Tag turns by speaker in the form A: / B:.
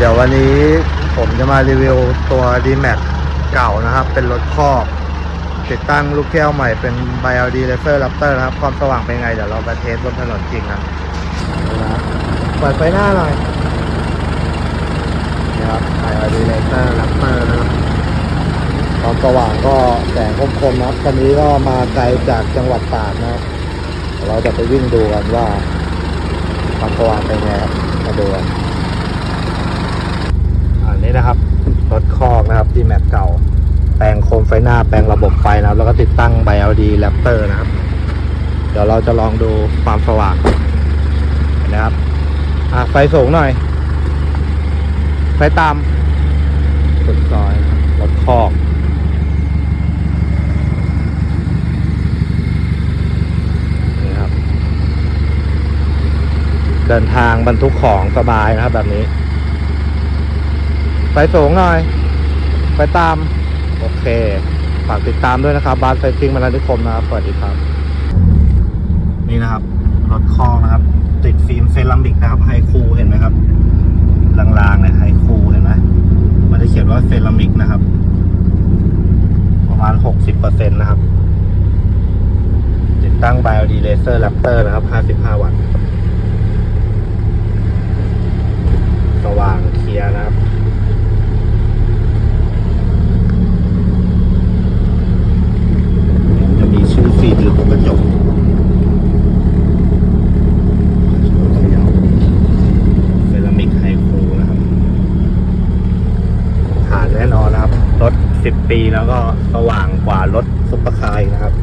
A: เดี๋ยววันนี้ผมจะมารีวิวตัว d m a x เก่านะครับ เป็นรถคอกติดตั้งลูกแก้วใหม่เป็น BLD Laser Raptor นะครับ ความสว่างเป็นไง เดี๋ยวเราไปเทสบนถนนจริงกันนะเปิดไฟหน้าหน่อยนี่ครับ BLD Laser Raptor นะครับความสว่างก็แสงคมๆนะครับคันนี้ก็มาไกลจากจังหวัดตากนะครับเราจะไปวิ่งดูกันว่าความสว่างเป็นไงครับมาดูกันนี้นะครับ รถคอกนะครับที่แมปเก่า แปลงโคมไฟหน้าแปลงระบบไฟนะครับ แล้วก็ติดตั้งไบ LD Raptor นะครับ เดี๋ยวเราจะลองดูความสว่างนะครับอะไฟสูงหน่อย ไฟต่ำสุดซอยนะครับรถคอกนี่ครับเดินทางบรรทุกของสบายนะครับแบบนี้ ไปสูงหน่อย ไปตาม โอเค ฝากติดตามด้วยนะครับ บาสไซซิ่งมาลานิคมนะครับ สวัสดีครับ นี่นะครับ รถคอกนะครับ ติดฟิล์มเซรามิกนะครับไฮคูเห็นไหมครับ ลางๆเนี่ยไฮคูเห็นไหมมันจะเขียนว่าเซรามิกนะครับ ประมาณ60%นตนะครับ ติดตั้ง BioD Laser Raptor นะครับ55วัตต์ สว่างเคลียร์นะครับ จะมีชื่อฟีดอยู่ตรงกระ จกเซรามิกไฮคูนะครับผ่านแน่นอนนะครับ รถ 10 ปีแล้วก็สว่างกว่ารถซุปเปอร์คาร์นะครับ